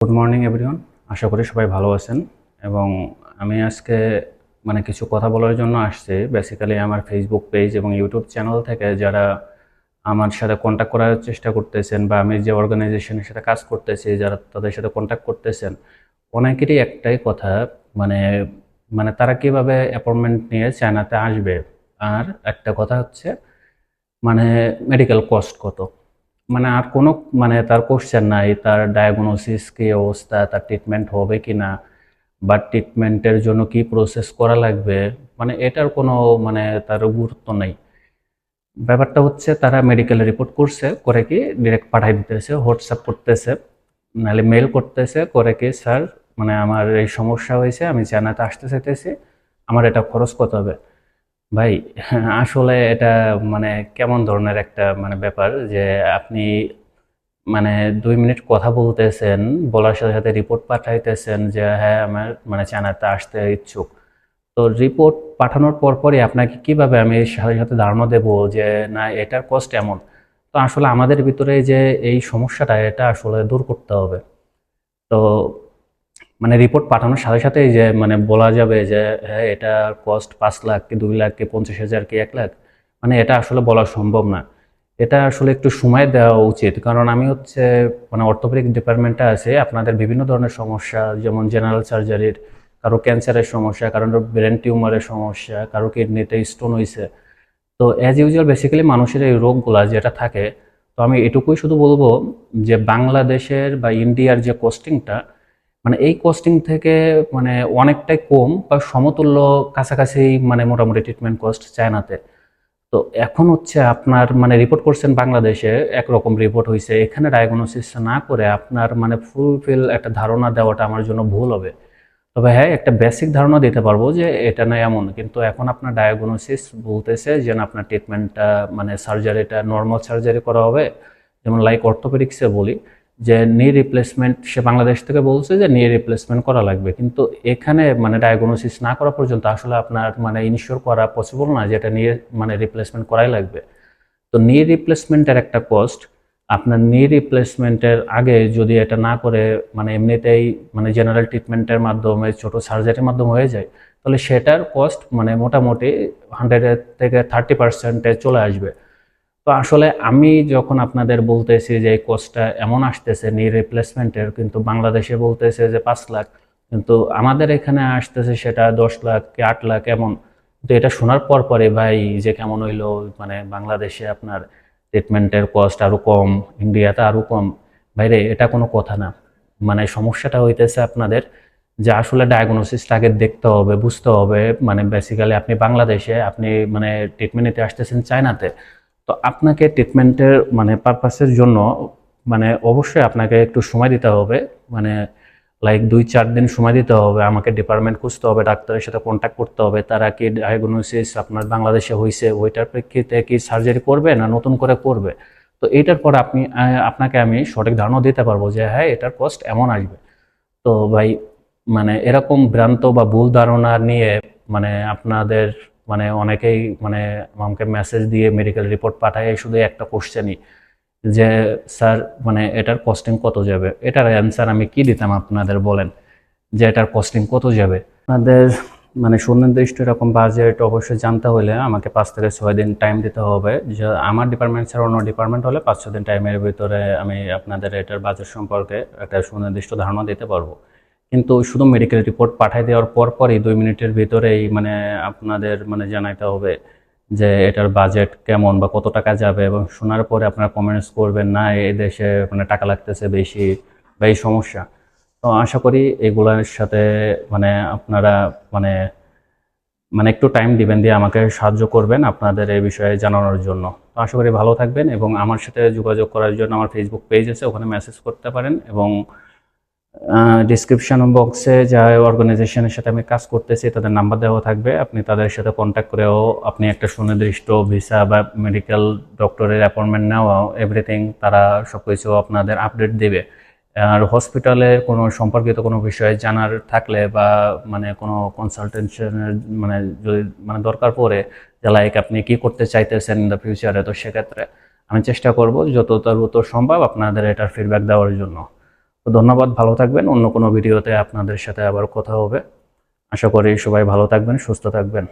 Good morning everyone আশা করি সবাই ভালো আছেন। এবং আমি আজকে মানে কিছু কথা বলার জন্য আসছি। বেসিক্যালি আমার ফেসবুক পেজ এবং ইউটিউব চ্যানেল থেকে যারা আমার সাথে কন্ট্যাক্ট করার চেষ্টা করতেছেন বা আমি যে অর্গানাইজেশনের সাথে কাজ করতেছি, যারা তাদের সাথে কন্ট্যাক্ট করতেছেন, অনেকেরই একটাই কথা মানে মানে তারা কীভাবে অ্যাপয়েন্টমেন্ট নিয়ে চায়নাতে আসবে? আর একটা কথা হচ্ছে মানে মেডিকেল কস্ট কত? মানে আর কোনো মানে তার কোশ্চেন নাই, তার ডায়াগনোসিস কি অবস্থা, তার ট্রিটমেন্ট হবে কি না বা ট্রিটমেন্টের জন্য কি প্রসেস করা লাগবে মানে এটার কোনো মানে তার গুরুত্ব নেই। ব্যাপারটা হচ্ছে তারা মেডিকেল রিপোর্ট করছে, করে কি ডিরেক্ট পাঠাই দিতেছে, হোয়াটসঅ্যাপ করতেছে, নাহলে মেল করতেছে, করে কি, স্যার মানে আমার এই সমস্যা হয়েছে, আমি চায়নাতে আসতে চাইতেছি, আমার এটা খরচ কত হবে? ভাই, আসলে এটা মানে কেমন ধরনের একটা মানে ব্যাপার যে আপনি মানে দুই মিনিট কথা বলতেছেন, বলার সাথে সাথে রিপোর্ট পাঠাইতেছেন যে হ্যাঁ আমার মানে চায়নাতে আসতে ইচ্ছুক। তো রিপোর্ট পাঠানোর পর পরই আপনাকে কীভাবে আমি সাথে সাথে ধারণা দেব যে, না, এটার কষ্ট এমন? তো আসলে আমাদের ভিতরে যে এই সমস্যাটা, এটা আসলে দূর করতে হবে। তো মানে রিপোর্ট পাঠানোর সাথে সাথেই যে মানে বলা যাবে যে হ্যাঁ এটা কস্ট পাঁচ লাখ কি দুই লাখ কি পঞ্চাশ হাজার কি এক লাখ মানে এটা আসলে বলা সম্ভব না। এটা আসলে একটু সময় দেওয়া উচিত। কারণ আমি হচ্ছে মানে অর্থোপেডিক ডিপার্টমেন্টে আছে, আপনাদের বিভিন্ন ধরনের সমস্যা, যেমন জেনারেল সার্জারির কারও ক্যান্সারের সমস্যা, কারও ব্রেন টিউমারের সমস্যা, কারও কিডনিতে স্টোন হয়েছে তো অ্যাজ ইউজুয়াল বেসিক্যালি মানুষের এই রোগগুলা যেটা থাকে, তো আমি এটুকুই শুধু বলব যে বাংলাদেশের বা ইন্ডিয়ার যে কস্টিংটা মানে এই কস্টিং থেকে মানে অনেকটাই কম বা সমতুল্য কাছাকাছি মানে মোটামুটি ট্রিটমেন্ট কস্ট চায়নাতে। তো এখন হচ্ছে আপনার মানে রিপোর্ট করছেন বাংলাদেশে, একরকম রিপোর্ট হয়েছে এখানে ডায়াগনোসিস না করে আপনার মানে ফুলফিল একটা ধারণা দেওয়াটা আমার জন্য ভুল হবে। তবে হ্যাঁ একটা বেসিক ধারণা দিতে পারব যে এটা না এমন, কিন্তু এখন আপনার ডায়াগনোসিস বলতেছে যে না আপনার ট্রিটমেন্টটা মানে সার্জারিটা নর্মাল সার্জারি করা হবে। যেমন লাইক অর্থোপেডিক্সে বলি যে নি রিপ্লেসমেন্ট সে বাংলাদেশ থেকে বলছে যে নি রিপ্লেসমেন্ট করা লাগবে। কিন্তু এখানে মানে ডায়াগনোসিস না করা পর্যন্ত আসলে আপনার মানে ইনশিওর করা পসিবল না যে এটা নিয়ে মানে রিপ্লেসমেন্ট করাই লাগবে। তো নি রিপ্লেসমেন্টের একটা কস্ট আপনার নি রিপ্লেসমেন্টের আগে যদি এটা না করে মানে এমনিতেই মানে জেনারেল ট্রিটমেন্টের মাধ্যমে, ছোট সার্জারির মাধ্যমে হয়ে যায়, তাহলে সেটার কস্ট মানে মোটামুটি হান্ড্রেডের থেকে থার্টি পার্সেন্টে চলে আসবে। তো আসলে আমি যখন আপনাদের বলতেছি যে এই কোর্সটা এমন আসতেছে নি রিপ্লেসমেন্টের কিন্তু বাংলাদেশে বলতেছে যে পাঁচ লাখ, কিন্তু আমাদের এখানে আসতেছে সেটা দশ লাখ কি আট লাখ এমন। তো এটা শোনার পর পরে ভাই যে কেমন হইল মানে বাংলাদেশে আপনার ট্রিটমেন্টের কস্ট আরও কম ইন্ডিয়াতে আরও কম। বাইরে এটা কোনো কথা না। মানে সমস্যাটা হইতেছে আপনাদের যে আসলে ডায়াগনোসিসটা আগে দেখতে হবে, বুঝতে হবে। মানে বেসিক্যালি আপনি বাংলাদেশে, আপনি মানে ট্রিটমেন্ট নিতে আসতেছেন চায়নাতে তো আপনাকে ট্রিটমেন্টের মানে পারপাসের জন্য মানে অবশ্যই আপনাকে একটু সময় দিতে হবে। মানে লাইক দুই চার দিন সময় দিতে হবে। আমাকে ডিপার্টমেন্ট খুঁজতে হবে, ডাক্তারের সাথে কন্ট্যাক্ট করতে হবে। তারা কি ডায়াগনোসিস আপনার বাংলাদেশে হয়েছে, ওইটার প্রেক্ষিতে কি সার্জারি করবে না নতুন করে করবে? তো এইটার পর আপনি আপনাকে আমি সঠিক ধারণা দিতে পারব যে হ্যাঁ এটার কস্ট এমন আসবে। তো ভাই মানে এরকম ভ্রান্ত বা ভুল ধারণা নিয়ে মানে আপনাদের মানে অনেকেই মানে আমাকে মেসেজ দিয়ে মেডিকেল রিপোর্ট পাঠায়, শুধু একটা কোশ্চেনই যে, স্যার মানে এটার কস্টিং কত যাবে? এটার অ্যান্সার আমি কি দিতাম আপনাদের বলেন? যে, এটার কস্টিং কত যাবে? আপনাদের মানে সুনির্দিষ্ট এরকম বাজেট অবশ্যই জানতে হলে আমাকে পাঁচ থেকে ছয় দিন টাইম দিতে হবে। যে, আমার ডিপার্টমেন্ট ছাড়া অন্য ডিপার্টমেন্ট হলে পাঁচ, ছয় দিন টাইমের ভিতরে আমি আপনাদের এটার বাজেট সম্পর্কে একটা সুনির্দিষ্ট ধারণা দিতে পারব। কিন্তু শুধু মেডিকেল রিপোর্ট পাঠিয়ে দেওয়ার পর পরই দুই মিনিটের ভিতরেই মানে আপনাদের মানে জানাইতে হবে যে এটার বাজেট কেমন বা কত টাকা যাবে এবং শোনার পরে আপনারা কমেন্টস করবেন না এই দেশে মানে টাকা লাগতেছে বেশি বা এই সমস্যা। তো আশা করি এগুলোর সাথে মানে আপনারা মানে মানে একটু টাইম দিবেন, দিয়ে আমাকে সাহায্য করবেন আপনাদের এই বিষয়ে জানানোর জন্য। তো আশা করি ভালো থাকবেন এবং আমার সাথে যোগাযোগ করার জন্য আমার ফেসবুক পেজ আছে, ওখানে মেসেজ করতে পারেন এবং ডিসক্রিপশন বক্সে যা অর্গানাইজেশনের সাথে আমি কাজ করতেছি, তাদের নাম্বার দেওয়া থাকবে। আপনি তাদের সাথে কন্ট্যাক্ট করেও আপনি একটা সুনির্দিষ্ট ভিসা বা মেডিকেল ডক্টরের অ্যাপয়েন্টমেন্ট নেওয়াও এভরিথিং তারা সব কিছু আপনাদের আপডেট দেবে। আর হসপিটালের কোনো সম্পর্কিত কোনো বিষয়ে জানার থাকলে বা মানে কোনো কনসালটেশনের মানে যদি মানে দরকার পড়ে যে লাইক আপনি কি করতে চাইতেছেন ইন দ্য ফিউচারে তো সেক্ষেত্রে আমি চেষ্টা করব যত দ্রুত সম্ভব আপনাদের এটার ফিডব্যাক দেওয়ার জন্য। তো ধন্যবাদ, ভালো থাকবেন। অন্য কোনো ভিডিওতে আপনাদের সাথে আবার কথা হবে। আশা করি সবাই ভালো থাকবেন, সুস্থ থাকবেন।